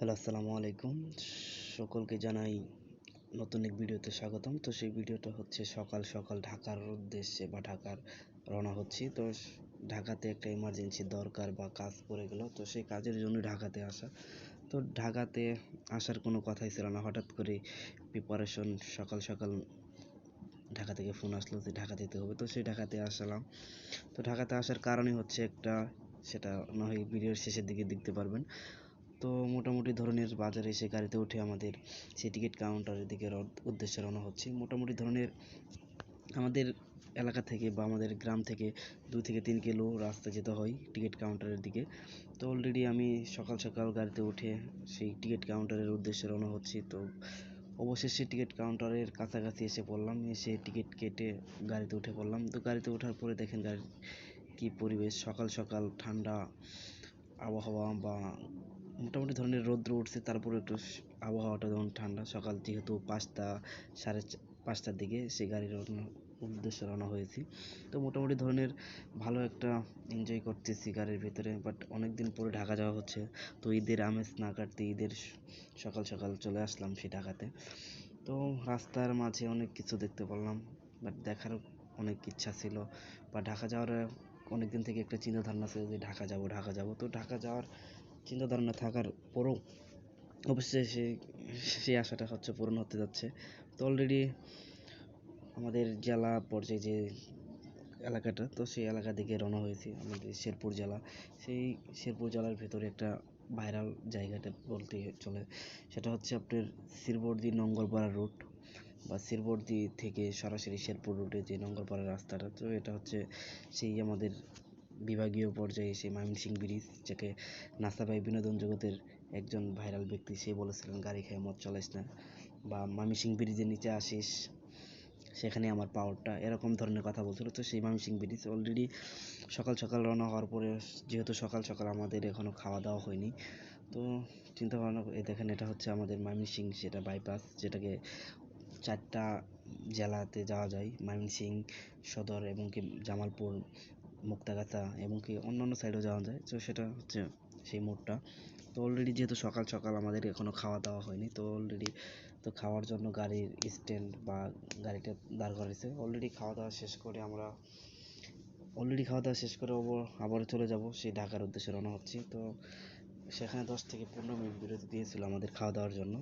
Hello, আসসালামু আলাইকুম। সকলকে জানাই নতুন এক ভিডিওতে স্বাগতম। তো সেই ভিডিওটা হচ্ছে সকাল সকাল ঢাকার উদ্দেশ্যে বা ঢাকার রওনা হচ্ছি। তো ঢাকাতে একটা ইমার্জেন্সি দরকার বা কাজ পড়ে গেল, তো সেই কাজের জন্য ঢাকাতে আসা। তো ঢাকাতে আসার কোনো কথাই ছিল না। হঠাৎ করে প্রিপারেশন সকাল সকাল ঢাকা থেকে ফোন আসলো যে ঢাকা যেতে হবে। তো সেই ঢাকাতে আসলাম। তো ঢাকাতে আসার কারণই হচ্ছে একটা, সেটা না হয় ভিডিওর শেষের দিকে দেখতে পারবেন। তো মোটামুটি ধরনের বাজারে এসে গাড়িতে উঠে আমাদের সেই টিকিট কাউন্টারের দিকে উদ্দেশ্যে রওনা হচ্ছি। মোটামুটি ধরনের আমাদের এলাকা থেকে বা আমাদের গ্রাম থেকে দু থেকে তিন কিলো রাস্তা যেতে হয় টিকিট কাউন্টারের দিকে। তো অলরেডি আমি সকাল সকাল গাড়িতে উঠে সেই টিকিট কাউন্টারের উদ্দেশ্যে রওনা হচ্ছি। তো অবশেষে টিকিট কাউন্টারের কাছাকাছি এসে পড়লাম, এসে টিকিট কেটে গাড়িতে উঠে পড়লাম। তো গাড়িতে ওঠার পরে দেখেন গাড়ির কী পরিবেশ, সকাল সকাল ঠান্ডা আবহাওয়া বা মোটামুটি ধরনের রৌদ্র উঠছে, তারপরে একটু আবহাওয়াটা যেমন ঠান্ডা। সকাল যেহেতু পাঁচটা, সাড়ে পাঁচটার দিকে সেই গাড়ির উদ্দেশ্যে রওনা হয়েছি। তো মোটামুটি ধরনের ভালো একটা এনজয় করতেছি গাড়ির ভিতরে বাট অনেক দিন পরে ঢাকা যাওয়া হচ্ছে। তো ঈদের আমেজ না কাটতে ঈদের সকাল সকাল চলে আসলাম সেই ঢাকাতে। তো রাস্তার মাঝে অনেক কিছু দেখতে পারলাম বাট দেখার অনেক ইচ্ছা ছিল। বা ঢাকা যাওয়ার অনেক দিন থেকে একটা চিন্তা ধারণা ছিল যে ঢাকা যাব ঢাকা যাব। তো ঢাকা যাওয়ার চিন্তা ধারণা থাকার পরেও অবশ্যই সেই সেই আশাটা হচ্ছে পূরণ হতে যাচ্ছে। তো অলরেডি আমাদের জেলা পর্যায়ে যে এলাকাটা, তো সেই এলাকা দিকে রওনা হয়েছি আমাদের শেরপুর জেলা। সেই শেরপুর জেলার ভেতরে একটা ভাইরাল জায়গাটা বলতে চলে, সেটা হচ্ছে আপনার শিরবর্দি নঙ্গলপাড়া রুট বা শিরবর্দি থেকে সরাসরি শেরপুর রুটে যে নঙ্গলপাড়া রাস্তাটা, তো এটা হচ্ছে সেই আমাদের বিভাগীয় পর্যায়ে এসে ময়মনসিংহ ব্রিজ যাকে নাসাবাই বিনোদন জগতের একজন ভাইরাল ব্যক্তি, সে বলেছিলেন, গাড়ি খেয়ে মদ চালাইস না। বা ময়মনসিংহ ব্রিজের নিচে আসিস, সেখানে আমার পাওয়ারটা, এরকম ধরনের কথা বলছিল। তো সেই ময়মনসিংহ ব্রিজ অলরেডি সকাল সকাল রওনা হওয়ার পরে, যেহেতু সকাল সকাল আমাদের এখনও খাওয়া দাওয়া হয়নি, তো চিন্তা ভাবনা এই দেখেন এটা হচ্ছে আমাদের ময়মনসিংহ, সেটা বাইপাস যেটাকে চারটা জেলাতে যাওয়া যায়, ময়মনসিংহ, সদর এবং কি জামালপুর। মুক্তাগাছা এবং কি অন্যান্য সাইডেও যাওয়া যায়। তো সেটা হচ্ছে সেই মোড়টা তো অলরেডি যেহেতু সকাল সকাল আমাদের এখনও খাওয়া দাওয়া হয়নি, তো অলরেডি তো খাওয়ার জন্য গাড়ির স্ট্যান্ড বা গাড়িটা দাঁড় করাইছে। অলরেডি খাওয়া দাওয়া শেষ করে আমরা অলরেডি খাওয়া দাওয়া শেষ করে আবার চলে যাব সেই ঢাকার উদ্দেশ্যে রওনা হচ্ছি। তো সেখানে দশ থেকে পনেরো মিনিট বিরতি দিয়েছিল আমাদের খাওয়া দাওয়ার জন্য।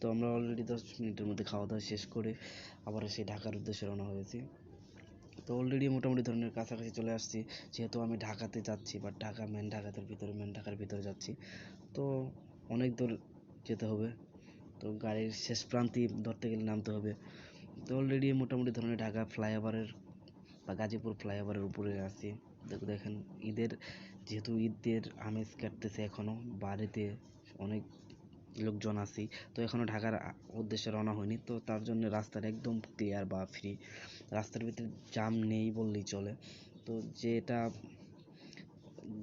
তো আমরা অলরেডি দশ মিনিটের মধ্যে খাওয়া দাওয়া শেষ করে আবার সেই ঢাকার উদ্দেশ্যে রওনা হয়েছি। তো অলরেডি মোটামুটি ধরনের কাছাকাছি চলে আসছি। যেহেতু আমি ঢাকাতে যাচ্ছি বা ঢাকা মেন ঢাকাতে ভিতরে মেন ঢাকার ভিতরে যাচ্ছি। তো অনেক দূর যেতে হবে। তো গাড়ির শেষ প্রান্তি ধরতে গেলে নামতে হবে। তো অলরেডি মোটামুটি ধরনের ঢাকা ফ্লাইওভারের বা গাজীপুর ফ্লাইওভারের উপরে আছি। দেখ- দেখেন, ঈদের, যেহেতু ঈদের আমেজ কাটতেছে এখনও বাড়িতে অনেক লোকজন আছি। তো এখনও ঢাকার উদ্দেশ্যে রওনা হয়নি। তো তার জন্য রাস্তাটা একদম ক্লিয়ার বা ফ্রি রাস্তার ভিতরে জাম নেই বললেই চলে। তো যেটা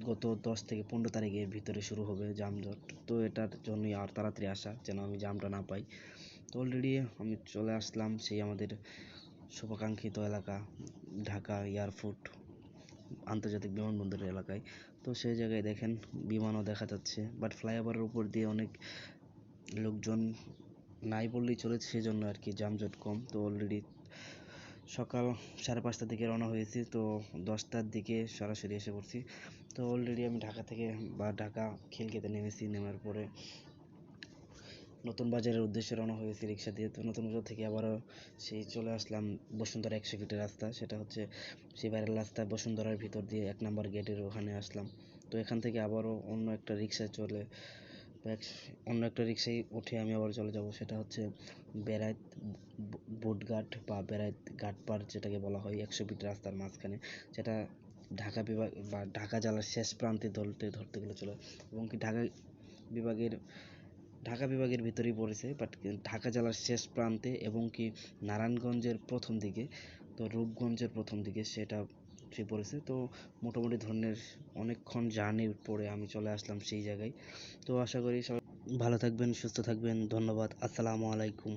গত দশ থেকে পনেরো তারিখের ভিতরে শুরু হবে যানজট তো এটার জন্যই আর তাড়াতাড়ি আসা, যেন আমি জামটা না পাই। তো অলরেডি আমি চলে আসলাম সেই আমাদের শুভাকাঙ্ক্ষিত এলাকা, ঢাকা এয়ারপোর্ট আন্তর্জাতিক বিমানবন্দরের এলাকায়। তো সেই জায়গায় দেখেন, বিমানও দেখা যাচ্ছে। বাট ফ্লাইওভারের উপর দিয়ে অনেক লোকজন নাই বললেই চলে সেজন্য আর কি, যানজট কম। তো অলরেডি সকাল সাড়ে পাঁচটার দিকে রওনা হয়েছি, তো দশটার দিকে সরাসরি এসে পড়ছি। তো অলরেডি আমি ঢাকা থেকে বা ঢাকা খিলকেতে নেমেছি, নেমার পরে নতুন বাজারের উদ্দেশ্যে রওনা হয়েছি রিক্সা দিয়ে। তো নতুন বাজার থেকে আবারও সেই চলে আসলাম বসুন্ধরা একশো ফিটের রাস্তা। সেটা হচ্ছে সেই বাইরের রাস্তা বসুন্ধরার ভিতর দিয়ে এক নম্বর গেটের ওখানে আসলাম। তো এখান থেকে আবারও অন্য একটা রিক্সায় চলে বা এক- অন্য একটা রিক্সায় উঠে আমি আবার চলে যাব। সেটা হচ্ছে বেড়াইত বুটঘাট বা বেড়াইত ঘাটপাড় যেটাকে বলা হয়, একশো ফিট রাস্তার মাঝখানে। যেটা ঢাকা বিভাগ বা ঢাকা জেলার শেষ প্রান্তে ধরতে ধরতে গেলে চলে। এবং কি ঢাকা বিভাগের ঢাকা বিভাগের ভিতরেই পড়েছে বাট ঢাকা জেলার শেষ প্রান্তে এবং কি নারায়ণগঞ্জের প্রথম দিকে, তো রূপগঞ্জের প্রথম দিকে সেটা সে পড়েছে তো মোটামুটি ধরনের অনেকক্ষণ জার্নির পরে আমি চলে আসলাম সেই জায়গায়। তো আশা করি সবাই ভালো থাকবেন, সুস্থ থাকবেন। ধন্যবাদ। আসসালামু আলাইকুম।